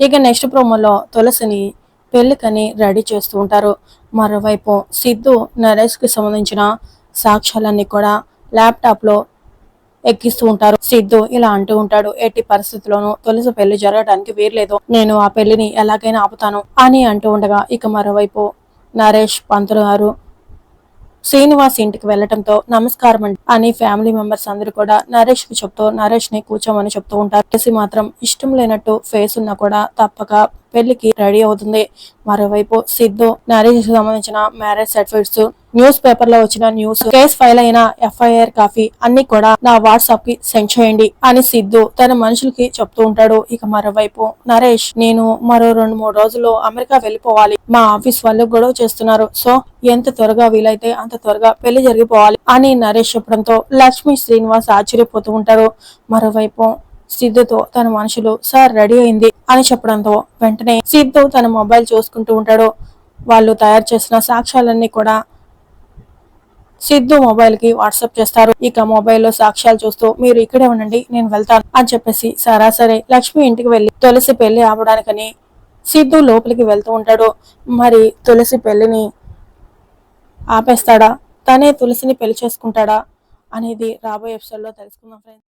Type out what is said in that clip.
ఇక నెక్స్ట్ ప్రోమోలో తులసిని పెళ్ళికని రెడీ చేస్తూ ఉంటారు. మరోవైపు సిద్ధు నరేష్కి సంబంధించిన సాక్ష్యాలన్నీ కూడా ల్యాప్టాప్లో ఎక్కిస్తూ ఉంటారు. సిద్ధు ఇలా అంటూ ఉంటాడు ఎట్టి పరిస్థితుల్లోనూ తులసి పెళ్ళి జరగడానికి వీర్లేదు నేను ఆ పెళ్ళిని ఎలాగైనా ఆపుతాను అని అంటూ ఉండగా ఇక మరోవైపు నరేష్ పంతులు గారు శ్రీనివాస్ ఇంటికి వెళ్ళటంతో నమస్కారం అండి. అని ఫ్యామిలీ మెంబర్స్ అందరూ కూడా నరేష్కి చెప్తూ నరేష్ని కూర్చోమని చెప్తూ ఉంటారు. తులసి మాత్రం ఇష్టం లేనట్టు ఫేస్ ఉన్నా కూడా తప్పక పెళ్ళికి రెడీ అవుతుంది. మరోవైపు సిద్ధు మ్యారేజ్కి సంబంధించిన మ్యారేజ్ సర్టిఫికెట్స్ న్యూస్ పేపర్లో వచ్చిన న్యూస్ కేసు ఫైల్ అయిన ఎఫ్ఐఆర్ కాపీ అన్ని కూడా నా వాట్సాప్కి సెండ్ చేయండి అని సిద్ధు తన మనుషులకి చెప్తూ ఉంటాడు. ఇక మరోవైపు నరేష్ నేను మరో రెండు మూడు రోజుల్లో అమెరికా వెళ్ళిపోవాలి. మా ఆఫీస్ వాళ్ళు గొడవ చేస్తున్నారు. సో ఎంత త్వరగా వీలైతే అంత త్వరగా పెళ్ళి జరిగిపోవాలి అని నరేష్ చెప్పడంతో లక్ష్మి శ్రీనివాస్ ఆశ్చర్యపోతూ ఉంటారు. మరోవైపు సిద్ధుతో తన మనుషులు సార్ రెడీ అయింది అని చెప్పడంతో వెంటనే సిద్ధు తన మొబైల్ చూసుకుంటూ ఉంటాడు. వాళ్ళు తయారు చేసిన సాక్ష్యాలన్నీ కూడా సిద్ధు మొబైల్కి వాట్సాప్ చేస్తారు. ఇక మొబైల్లో సాక్ష్యాలు చూస్తూ మీరు ఇక్కడే ఉండండి నేను వెళ్తాను అని చెప్పేసి సరాసరి లక్ష్మి ఇంటికి వెళ్ళి తులసి పెళ్ళి ఆపడానికని సిద్ధు లోపలికి వెళ్తూ ఉంటాడు. మరి తులసి పెళ్ళిని ఆపేస్తాడా? తనే తులసిని పెళ్ళి చేసుకుంటాడా? అనేది రాబోయే ఎపిసోడ్లో తెలుసుకుందాం ఫ్రెండ్స్.